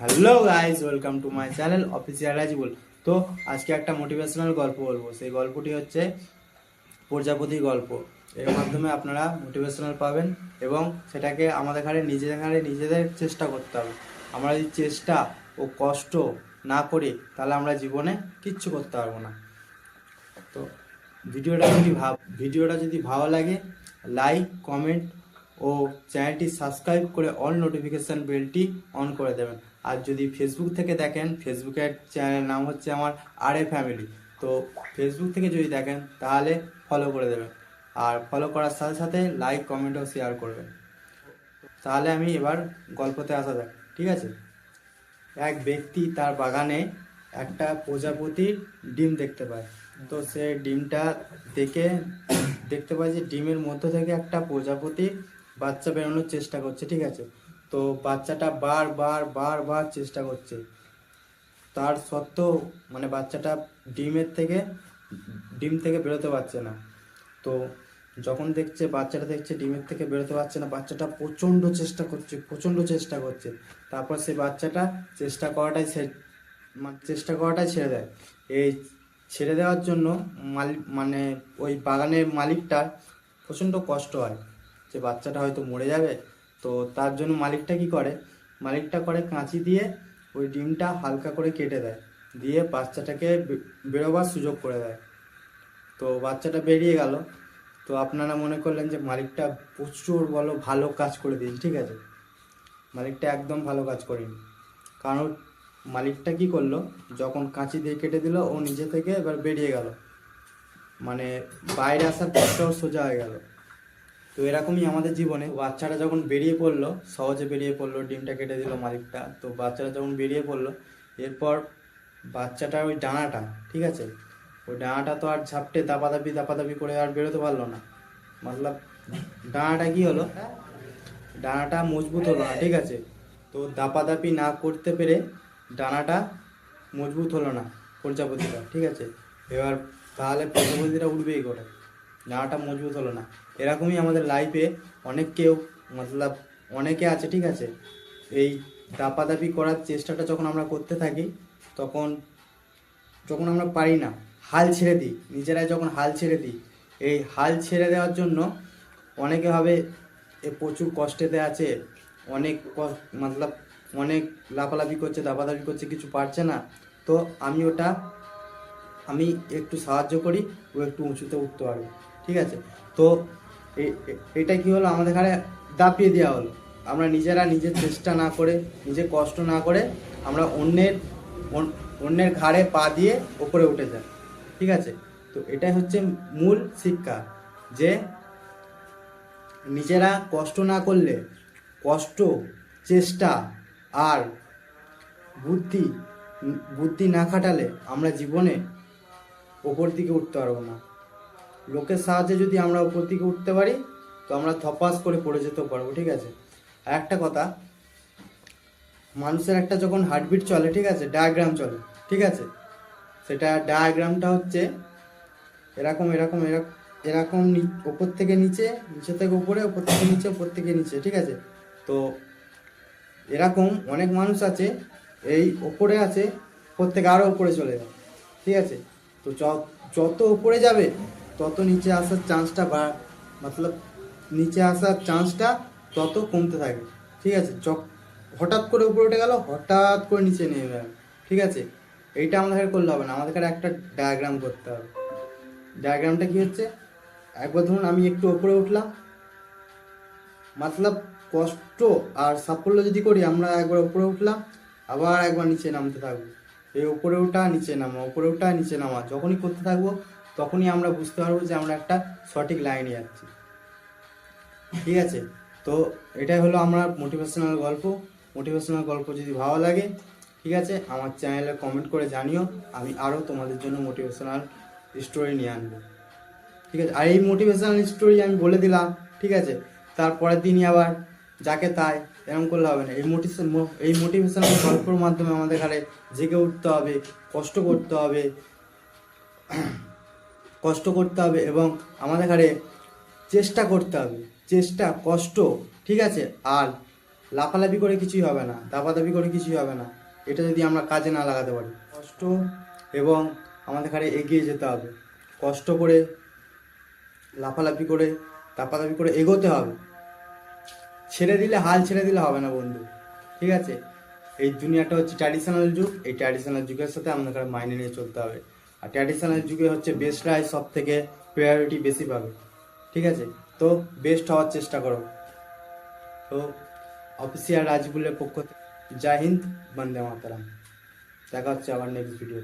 Hello guys welcome to my channel official Rajibul তো আজকে একটা মোটিভেশনাল গল্প বলব। সেই গল্পটি হচ্ছে প্রজাপতির গল্প। এর মাধ্যমে আপনারা মোটিভেশনাল পাবেন এবং সেটাকে আমাদের ঘাড়ে, নিজেদের ঘাড়ে, নিজেদের চেষ্টা করতে হবে। আমরা যদি চেষ্টা ও কষ্ট না করি, তাহলে আমরা জীবনে কিচ্ছু করতে পারব না। তো ভিডিওটা যদি ভাব, ভিডিওটা যদি ভালো লাগে লাইক কমেন্ট ও চ্যানেলটি সাবস্ক্রাইব করে অল নোটিফিকেশান বেলটি অন করে দেবেন। আর যদি ফেসবুক থেকে দেখেন ফেসবুকের চ্যানেলের নাম হচ্ছে আমার আর এ ফ্যামিলি তো ফেসবুক থেকে যদি দেখেন, তাহলে ফলো করে দেবেন। আর ফলো করার সাথে সাথে লাইক কমেন্ট ও শেয়ার করবেন। তাহলে আমি এবার গল্পতে আসা যাক, ঠিক আছে? এক ব্যক্তি তার বাগানে একটা প্রজাপতির ডিম দেখতে পায়। তো সে ডিমটা দেখে, দেখতে পায় যে ডিমের মধ্য থেকে একটা প্রজাপতি বাচ্চা বেরোনোর চেষ্টা করছে, ঠিক আছে? তো বাচ্চাটা বার বার বার বার চেষ্টা করছে। তার সত্ত্বেও মানে বাচ্চাটা ডিমের থেকে, ডিম থেকে বেরোতে পারছে না। তো যখন দেখছে, বাচ্চাটা দেখছে ডিমের থেকে বেরোতে পারছে না, বাচ্চাটা প্রচণ্ড চেষ্টা করছে, প্রচণ্ড চেষ্টা করছে। তারপর সেই বাচ্চাটা চেষ্টা করাটাই সে মানে চেষ্টা করাটাই ছেড়ে দেয়। এই ছেড়ে দেওয়ার জন্য মালিক মানে ওই বাগানের মালিকটার প্রচণ্ড কষ্ট হয়। যে বাচ্চাটা হয়তো মরে যাবে তো তার জন্য মালিকটা কি করে? মালিকটা করে কাঁচি দিয়ে ওই ডিমটা হালকা করে কেটে দেয়। দিয়ে বাচ্চাটাকে বেরোবার সুযোগ করে দেয়। তো বাচ্চাটা বেরিয়ে গেল। তো আপনারা মনে করলেন যে মালিকটা প্রচুর বলো ভালো কাজ করে দিয়েছে, ঠিক আছে? মালিকটা একদম ভালো কাজ করেনি। কারণ মালিকটা কি করল? যখন কাঁচি দিয়ে কেটে দিল, ও নিজে থেকে এবার বেরিয়ে গেল। মানে বাইরে আসার পথটাও সোজা হয়ে গেল। তো এরকমই আমাদের জীবনে বাচ্চাটা যখন বেরিয়ে পড়ল, সহজে বেরিয়ে পড়ল, ডিমটা কেটে দিল মালিকটা, তো বাচ্চাটা যখন বেরিয়ে পড়ল, এরপর বাচ্চাটার ওই ডানাটা ঠিক আছে? ওই ডানাটা তো আর ঝাপটে দাপাদাপি দাপাদাপি করে আর বেরোতে পারল না। মতলব ডানাটা কি হলো? ডানাটা মজবুত হলো না, ঠিক আছে? তো দাপাদাপি না করতে পেরে ডানাটা মজবুত হলো না প্রজাপতিটা, ঠিক আছে? এবার তাহলে প্রজাপতিটা উঠবেই করে ডানাটা মজবুত হলো না। এরকমই আমাদের লাইফে অনেক কেউ, মতলব অনেকে আছে, ঠিক আছে? এই দাপাদাপি করার চেষ্টাটা যখন আমরা করতে থাকি, তখন, যখন আমরা পারি না, হাল ছেড়ে দিই, নিজেরাই যখন হাল ছেড়ে দিই, এই হাল ছেড়ে দেওয়ার জন্য অনেকে ভাবে এ প্রচুর কষ্টেতে আছে, অনেক মতলব অনেক লাফালাফি করছে, দাপাদাপি করছে, কিছু পারছে না। তো আমি ওটা, আমি একটু সাহায্য করি, ও একটু উঁচুতে উঠতে পারবে। ঠিক আছে? তো এটা কি হলো? আমাদের ঘাড়ে দাপিয়ে দেওয়া হলো। আমরা নিজেরা নিজের চেষ্টা না করে, নিজে কষ্ট না করে আমরা অন্যের অন্যের ঘাড়ে পা দিয়ে ওপরে উঠে যাই। ঠিক আছে? তো এটাই হচ্ছে মূল শিক্ষা যে নিজেরা কষ্ট না করলে কষ্ট, চেষ্টা আর বুদ্ধি বুদ্ধি না খাটালে আমরা জীবনে ওপর দিকে উঠতে পারব না। লোকের সাহায্যে যদি আমরা উপর দিকে উঠতে পারি, তো আমরা থপাস করে পড়ে যেতেও পারব, ঠিক আছে? আর একটা কথা, মানুষের একটা যখন হার্টবিট চলে, ঠিক আছে? ডায়াগ্রাম চলে, ঠিক আছে? সেটা ডায়াগ্রামটা হচ্ছে এরকম এরকম এরকম এরকম ওপর থেকে নিচে নিচে থেকে উপরে ওপর থেকে নিচে ওপর থেকে নিচে, ঠিক আছে? তো এরকম অনেক মানুষ আছে, এই ওপরে আছে ওপর থেকে আরও উপরে চলে যায়, ঠিক আছে? তো যত উপরে যাবে তত নিচে আসার চান্সটা বা, মতলব নিচে আসার চান্সটা তত কমতে থাকে ঠিক আছে য- হঠাৎ করে উপরে উঠে গেল, হঠাৎ করে নিচে নেমে গেল। ঠিক আছে, এইটা আমাদের করলে হবে না আমাদের একটা ডায়াগ্রাম করতে হবে। ডায়াগ্রামটা কি হচ্ছে? একবার ধরুন আমি একটু উপরে উঠলাম। মতলব কষ্ট আর সাফল্য যদি করি, আমরা একবার উপরে উঠলাম, আবার একবার নিচে নামতে থাকব। এই উপরে ওঠা, নিচে নামা উপরে ওঠা, নিচে নামা, যখনই করতে থাকব তখনই আমরা বুঝতে পারব যে আমরা একটা সঠিক লাইনে যাচ্ছি। ঠিক আছে? তো এটাই হলো আমরা মোটিভেশনাল গল্প। মোটিভেশনাল গল্প যদি ভালো লাগে, ঠিক আছে, আমার চ্যানেলে কমেন্ট করে জানিও। আমি আরও তোমাদের জন্য মোটিভেশনাল স্টোরি নিয়ে আনব। ঠিক আছে? আর এই মোটিভেশনাল স্টোরি আমি বলে দিলাম, ঠিক আছে? তারপরের দিনই আবার, যাকে তাই এরকম করলে হবে না। এই মোটিভেশন এই মোটিভেশনাল গল্পের মাধ্যমে আমাদের ঘরে জেগে উঠতে হবে, কষ্ট করতে হবে। কষ্ট করতে হবে এবং আমাদের ঘরে চেষ্টা করতে হবে। চেষ্টা, কষ্ট, ঠিক আছে? আর লাফালাফি করে কিছুই হবে না, দাপাদাপি করে কিছুই হবে না। এটা যদি আমরা কাজে না লাগাতে পারি। কষ্ট এবং আমাদের ঘরে এগিয়ে যেতে হবে। কষ্ট করে লাফালাফি করে, দাপাদাপি করে এগোতে হবে। ছেড়ে দিলে হাল ছেড়ে দিলে হবে না বন্ধু, ঠিক আছে? এই দুনিয়াটা হচ্ছে ট্র্যাডিশনাল যুগ। এই ট্র্যাডিশনাল যুগের সাথে আমাদের মাইনে নিয়ে চলতে হবে। আর ট্র্যাডিশনাল যুগে হচ্ছে বেস্টরাই সব থেকে প্রায়োরিটি বেশি পাবে। ঠিক আছে? তো বেস্ট হওয়ার চেষ্টা করো। তো অফিসিয়াল রাজগুলের পক্ষ থেকে। জয় হিন্দ, বন্দে মাতারাম। দেখা হচ্ছে আবার নেক্সট ভিডিও